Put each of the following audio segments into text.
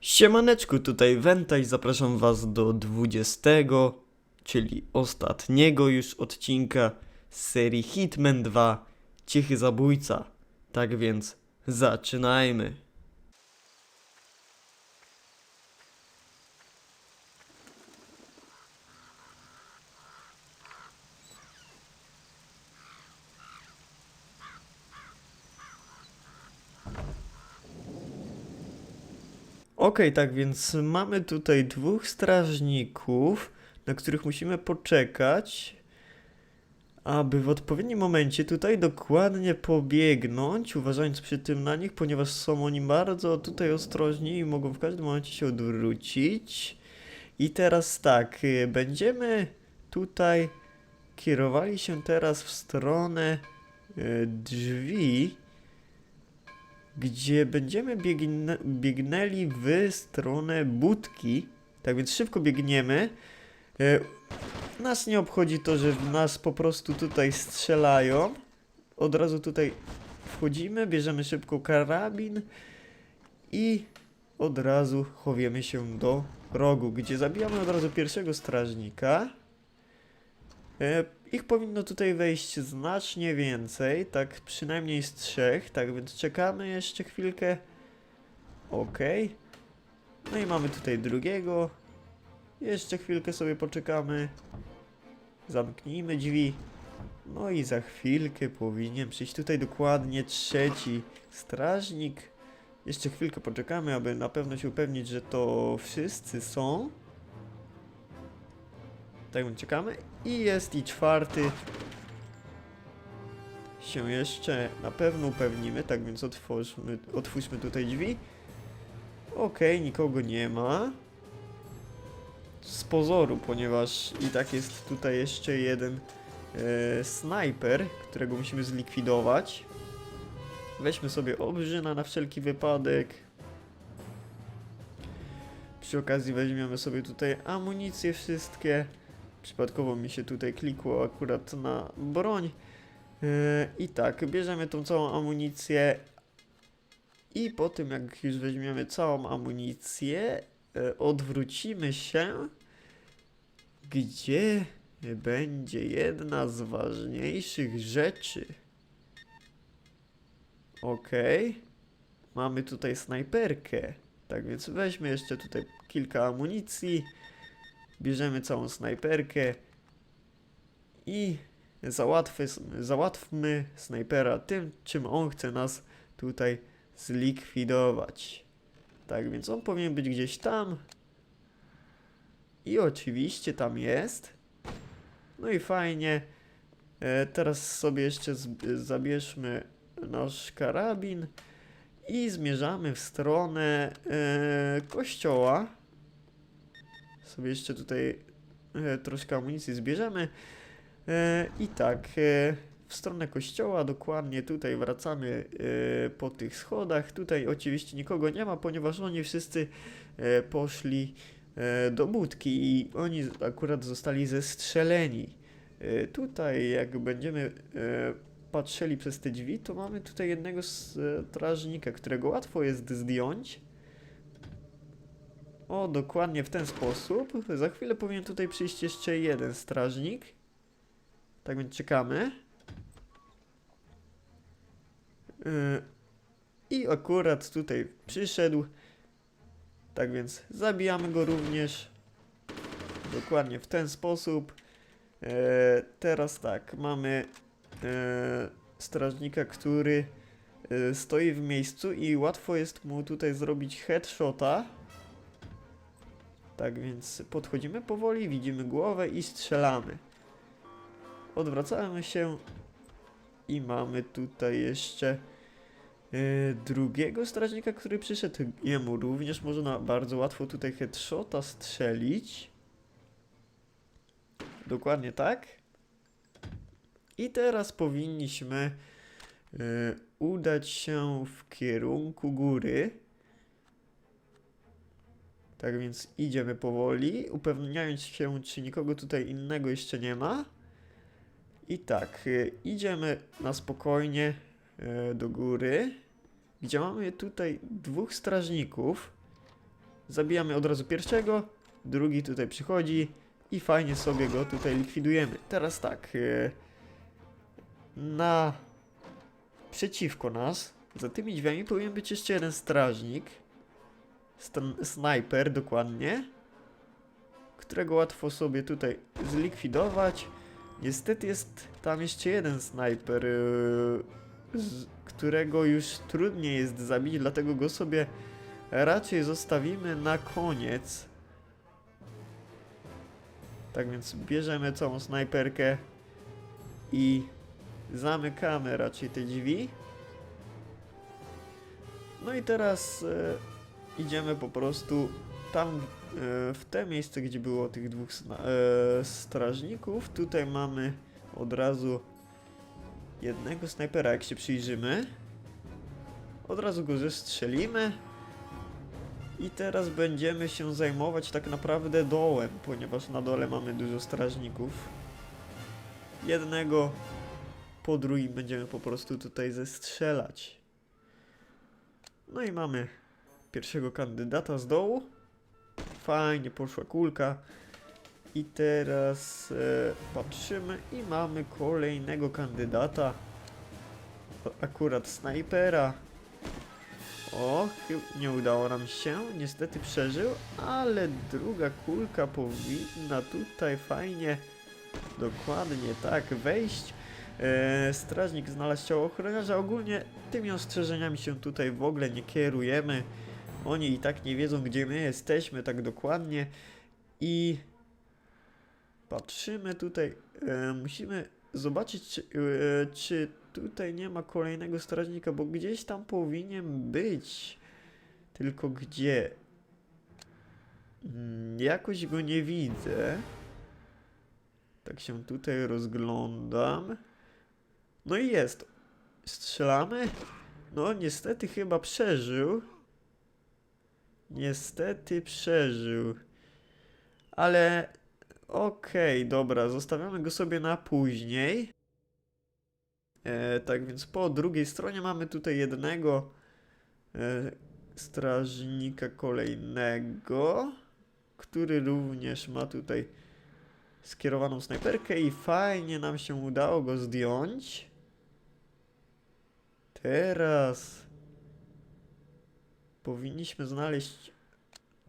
Siemaneczku, tutaj Wenta i zapraszam was do 20, czyli ostatniego już odcinka z serii Hitman 2 Cichy Zabójca. Tak więc zaczynajmy. Okej, tak więc mamy tutaj dwóch strażników, na których musimy poczekać, aby w odpowiednim momencie tutaj dokładnie pobiegnąć, uważając przy tym na nich, ponieważ są oni bardzo tutaj ostrożni i mogą w każdym momencie się odwrócić. I teraz tak, y, będziemy tutaj kierowali się teraz w stronę y, drzwi gdzie będziemy biegne, biegnęli w stronę budki. Tak więc szybko biegniemy. E, nas nie obchodzi to, że w nas po prostu tutaj strzelają. Od razu tutaj wchodzimy, bierzemy szybko karabin i od razu chowiemy się do rogu, gdzie zabijamy od razu pierwszego strażnika. Ich powinno tutaj wejść znacznie więcej, tak przynajmniej z trzech, tak więc czekamy jeszcze chwilkę. Okej. No i mamy tutaj drugiego. Jeszcze chwilkę sobie poczekamy. Zamknijmy drzwi. No i za chwilkę powinien przyjść tutaj dokładnie trzeci strażnik. Jeszcze chwilkę poczekamy, aby na pewno się upewnić, że to wszyscy są. Tak więc czekamy. I jest i czwarty. Się jeszcze na pewno upewnimy, tak więc otwórzmy, otwórzmy tutaj drzwi. Okej, nikogo nie ma. Z pozoru, ponieważ i tak jest tutaj jeszcze jeden e, snajper, którego musimy zlikwidować. Weźmy sobie obrzyna na wszelki wypadek. Przy okazji weźmiemy sobie tutaj amunicje wszystkie. Przypadkowo mi się tutaj klikło akurat na broń. Yy, I tak, bierzemy tą całą amunicję. I po tym, jak już weźmiemy całą amunicję, yy, odwrócimy się, gdzie będzie jedna z ważniejszych rzeczy. Okej. Mamy tutaj snajperkę. Tak więc weźmy jeszcze tutaj kilka amunicji. Bierzemy całą snajperkę i załatwy, załatwmy snajpera tym, czym on chce nas tutaj zlikwidować. Tak więc on powinien być gdzieś tam. I oczywiście tam jest. No i fajnie. E, teraz sobie jeszcze zabierzmy nasz karabin i zmierzamy w stronę e, kościoła sobie jeszcze tutaj e, troszkę amunicji zbierzemy. E, I tak, e, w stronę kościoła, dokładnie tutaj wracamy po tych schodach. Tutaj oczywiście nikogo nie ma, ponieważ oni wszyscy poszli do budki i oni akurat zostali zestrzeleni. Tutaj, jak będziemy patrzyli przez te drzwi, to mamy tutaj jednego strażnika, którego łatwo jest zdjąć. O, dokładnie w ten sposób. Za chwilę powinien tutaj przyjść jeszcze jeden strażnik. Tak więc czekamy. Yy, I akurat tutaj przyszedł. Tak więc zabijamy go również. Dokładnie w ten sposób. Yy, teraz tak, mamy yy, strażnika, który stoi w miejscu i łatwo jest mu tutaj zrobić headshota. Tak więc podchodzimy powoli, widzimy głowę i strzelamy. Odwracamy się i mamy tutaj jeszcze e, drugiego strażnika, który przyszedł. Jemu również można bardzo łatwo tutaj headshota strzelić. Dokładnie tak. I teraz powinniśmy e, udać się w kierunku góry. Tak więc idziemy powoli, upewniając się, czy nikogo tutaj innego jeszcze nie ma. I tak, y, idziemy na spokojnie y, do góry, gdzie mamy tutaj dwóch strażników. Zabijamy od razu pierwszego, drugi tutaj przychodzi i fajnie sobie go tutaj likwidujemy. Teraz tak, e, na przeciwko nas, za tymi drzwiami powinien być jeszcze jeden strażnik, snajper dokładnie, którego łatwo sobie tutaj zlikwidować. Niestety jest tam jeszcze jeden snajper, z którego już trudniej jest zabić, dlatego go sobie raczej zostawimy na koniec. Tak więc bierzemy całą snajperkę i zamykamy raczej te drzwi. No i teraz e, idziemy po prostu tam e, w te miejsce, gdzie było tych dwóch e, strażników. Tutaj mamy od razu jednego snajpera, jak się przyjrzymy. Od razu go zestrzelimy. I teraz będziemy się zajmować tak naprawdę dołem, ponieważ na dole mamy dużo strażników. Jednego po drugim będziemy po prostu tutaj zestrzelać. No i mamy pierwszego kandydata z dołu. Fajnie poszła kulka. I teraz e, patrzymy i mamy kolejnego kandydata. Akurat snajpera. O, nie udało nam się, niestety przeżył, ale druga kulka powinna tutaj fajnie, dokładnie tak, wejść. E, strażnik znalazł ciało ochroniarza. Ogólnie tymi ostrzeżeniami się tutaj w ogóle nie kierujemy. Oni i tak nie wiedzą, gdzie my jesteśmy tak dokładnie. I patrzymy tutaj. E, musimy zobaczyć, czy, e, czy tutaj nie ma kolejnego strażnika, bo gdzieś tam powinien być. Tylko gdzie? Mm, Jakoś go nie widzę. Tak się tutaj rozglądam. No i jest. Strzelamy. No niestety chyba przeżył. Niestety przeżył. Ale okej, dobra, zostawiamy go sobie na później. E, tak więc po drugiej stronie mamy tutaj jednego e, strażnika kolejnego, który również ma tutaj skierowaną snajperkę i fajnie nam się udało go zdjąć. Teraz powinniśmy znaleźć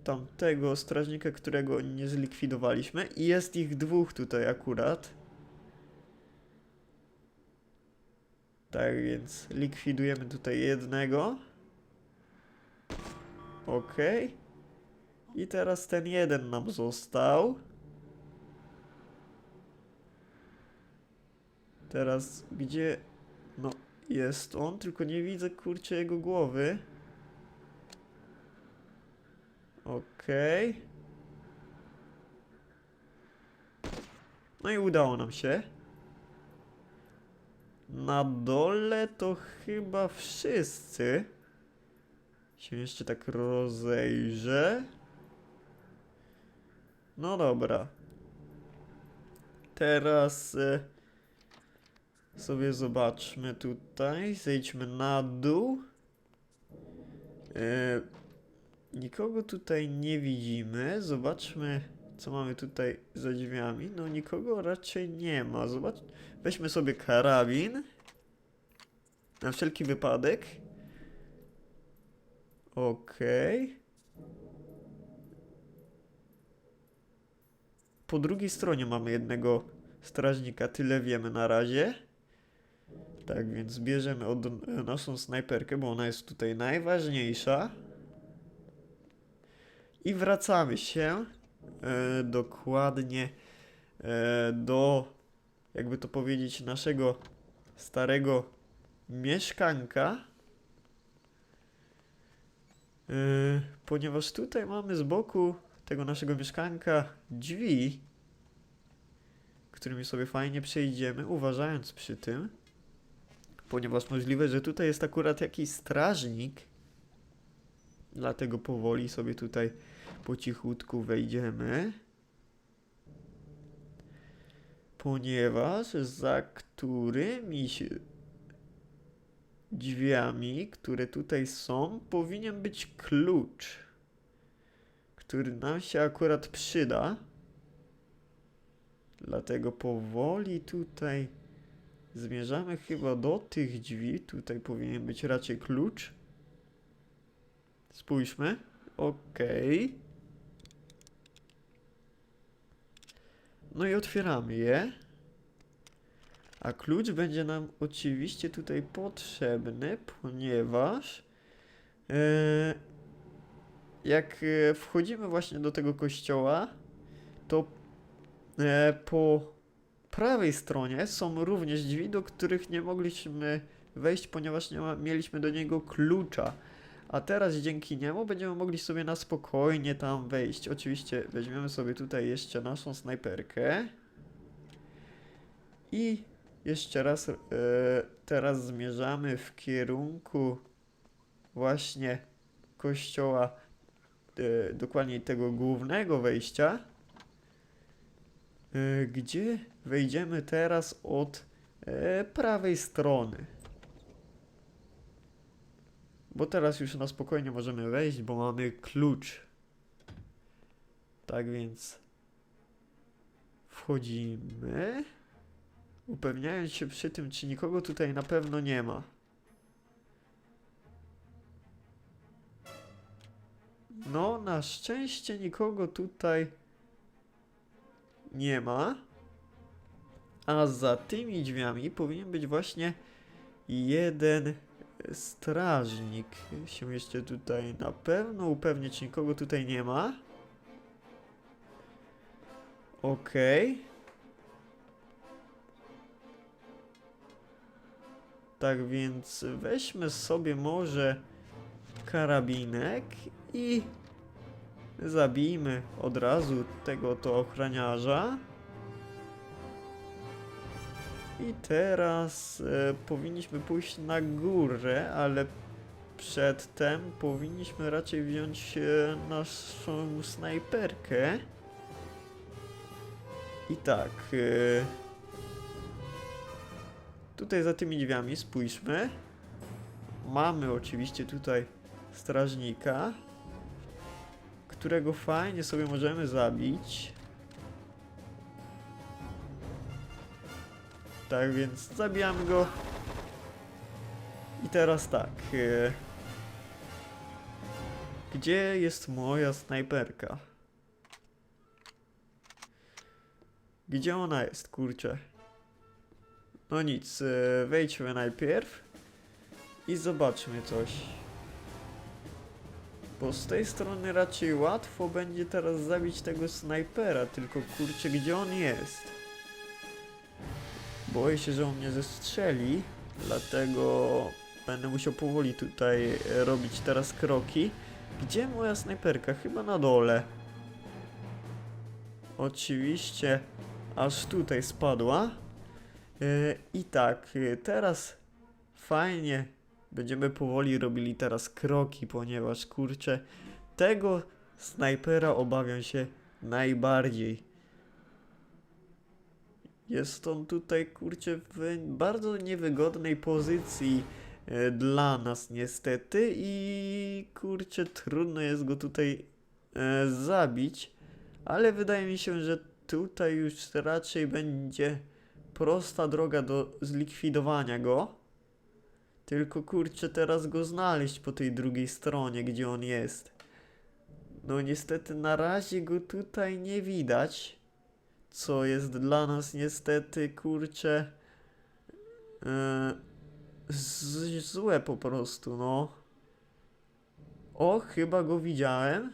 tamtego strażnika, którego nie zlikwidowaliśmy i jest ich dwóch tutaj akurat. Tak więc likwidujemy tutaj jednego. Okej. I teraz ten jeden nam został. Teraz gdzie... No, jest on, tylko nie widzę kurczę jego głowy. Okej. No i udało nam się. Na dole to chyba wszyscy. Się jeszcze tak rozejrzę. No dobra. Teraz e, sobie zobaczmy tutaj. Zejdźmy na dół. E, nikogo tutaj nie widzimy. Zobaczmy, co mamy tutaj za drzwiami. No nikogo raczej nie ma. Zobacz. Weźmy sobie karabin. Na wszelki wypadek. Okej. Po drugiej stronie mamy jednego strażnika, tyle wiemy na razie. Tak więc bierzemy od, e, naszą snajperkę, bo ona jest tutaj najważniejsza. I wracamy się e, dokładnie e, do, jakby to powiedzieć, naszego starego mieszkanka. E, ponieważ tutaj mamy z boku tego naszego mieszkanka drzwi, którymi sobie fajnie przejdziemy, uważając przy tym. Ponieważ możliwe, że tutaj jest akurat jakiś strażnik. Dlatego powoli sobie tutaj po cichutku wejdziemy. Ponieważ za którymiś drzwiami, które tutaj są, powinien być klucz. który nam się akurat przyda. Dlatego powoli tutaj zmierzamy chyba do tych drzwi. Tutaj powinien być raczej klucz. Spójrzmy. Okej. No i otwieramy je. A klucz będzie nam oczywiście tutaj potrzebny, ponieważ e, jak e, wchodzimy właśnie do tego kościoła, to e, po prawej stronie są również drzwi, do których nie mogliśmy wejść, ponieważ nie ma, mieliśmy do niego klucza. A teraz dzięki niemu będziemy mogli sobie na spokojnie tam wejść. Oczywiście weźmiemy sobie tutaj jeszcze naszą snajperkę. I jeszcze raz e, teraz zmierzamy w kierunku właśnie kościoła, e, dokładniej tego głównego wejścia, e, gdzie wejdziemy teraz od e, prawej strony. Bo teraz już na spokojnie możemy wejść, bo mamy klucz. Tak więc wchodzimy. Upewniając się przy tym, czy nikogo tutaj na pewno nie ma. No, na szczęście nikogo tutaj nie ma. A za tymi drzwiami powinien być właśnie jeden strażnik. Się jeszcze tutaj na pewno upewnię, czy nikogo tutaj nie ma. Okej. Tak więc weźmy sobie może karabinek i zabijmy od razu tego to ochroniarza. I teraz e, powinniśmy pójść na górę, ale przedtem powinniśmy raczej wziąć e, naszą snajperkę. I tak. E, tutaj za tymi drzwiami spójrzmy. Mamy oczywiście tutaj strażnika, którego fajnie sobie możemy zabić. Tak więc zabijamy go. I teraz tak. e, Gdzie jest moja snajperka? Gdzie ona jest, kurczę? No nic, e, wejdźmy najpierw i zobaczmy coś. Bo z tej strony raczej łatwo będzie teraz zabić tego snajpera, tylko kurczę, gdzie on jest? Boję się, że on mnie zestrzeli, dlatego będę musiał powoli tutaj e, robić teraz kroki. Gdzie moja snajperka? Chyba na dole. Oczywiście, aż tutaj spadła. E, I tak, e, teraz fajnie będziemy powoli robili teraz kroki, ponieważ kurczę, tego snajpera obawiam się najbardziej. Jest on tutaj, kurczę, w bardzo niewygodnej pozycji e, dla nas niestety i kurczę, trudno jest go tutaj e, zabić, ale wydaje mi się, że tutaj już raczej będzie prosta droga do zlikwidowania go. Tylko kurczę, teraz go znaleźć po tej drugiej stronie, gdzie on jest. No niestety na razie go tutaj nie widać co jest dla nas niestety, kurczę, z- złe po prostu, no. O, chyba go widziałem.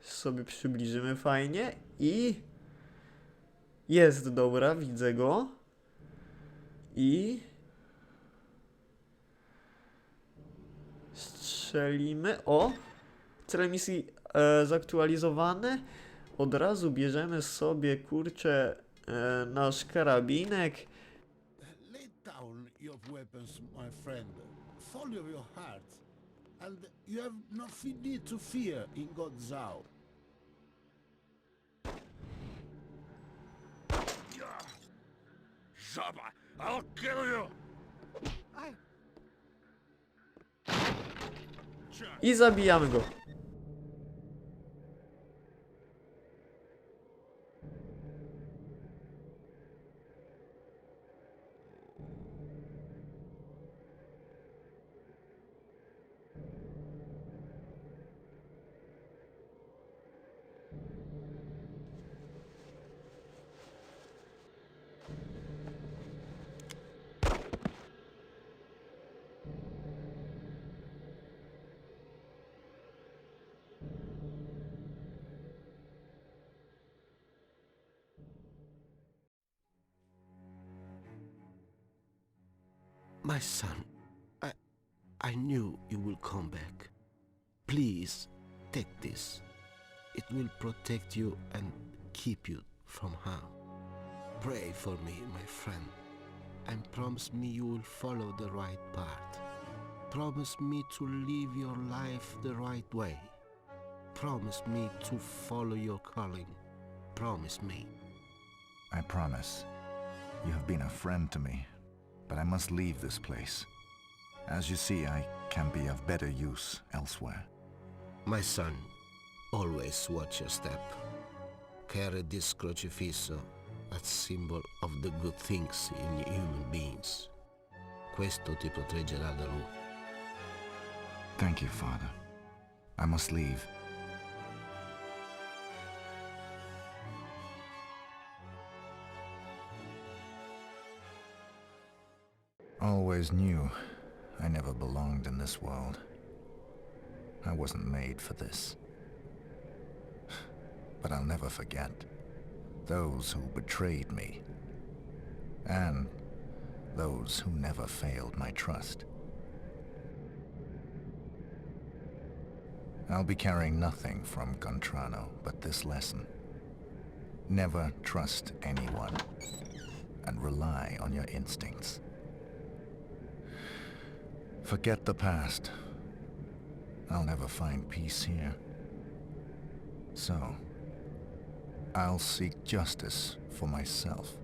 Sobie przybliżymy fajnie i jest, dobra, widzę go. I strzelimy. O! Cele misji e. Od razu bierzemy sobie, kurczę, e, nasz karabinek. Lay down your weapons, my friend. Follow your heart, and you have nothing need to fear in God's hour. Shaba, I'll kill you! I zabijamy go. My son, I I knew you will come back. Please take this. It will protect you and keep you from harm. Pray for me, my friend, and promise me you will follow the right path. Promise me to live your life the right way. Promise me to follow your calling. Promise me. I promise. You have been a friend to me, but I must leave this place. As you see, I can be of better use elsewhere. My son, always watch your step. Carry this crocifisso, that symbol of the good things in human beings. Questo ti proteggerà da lui. Thank you, Father. I must leave. I always knew I never belonged in this world. I wasn't made for this. But I'll never forget those who betrayed me and those who never failed my trust. I'll be carrying nothing from Contrano but this lesson. Never trust anyone and rely on your instincts. Forget the past. I'll never find peace here. So, I'll seek justice for myself.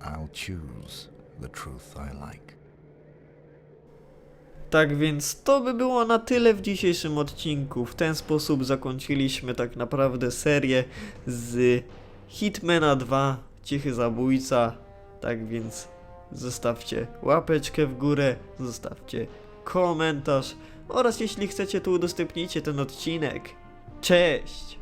I'll choose the truth I like. Tak więc to by było na tyle w dzisiejszym odcinku. W ten sposób zakończyliśmy tak naprawdę serię z Hitmana 2 Cichy Zabójca. Tak więc zostawcie łapeczkę w górę, zostawcie komentarz oraz jeśli chcecie to udostępnijcie ten odcinek. Cześć!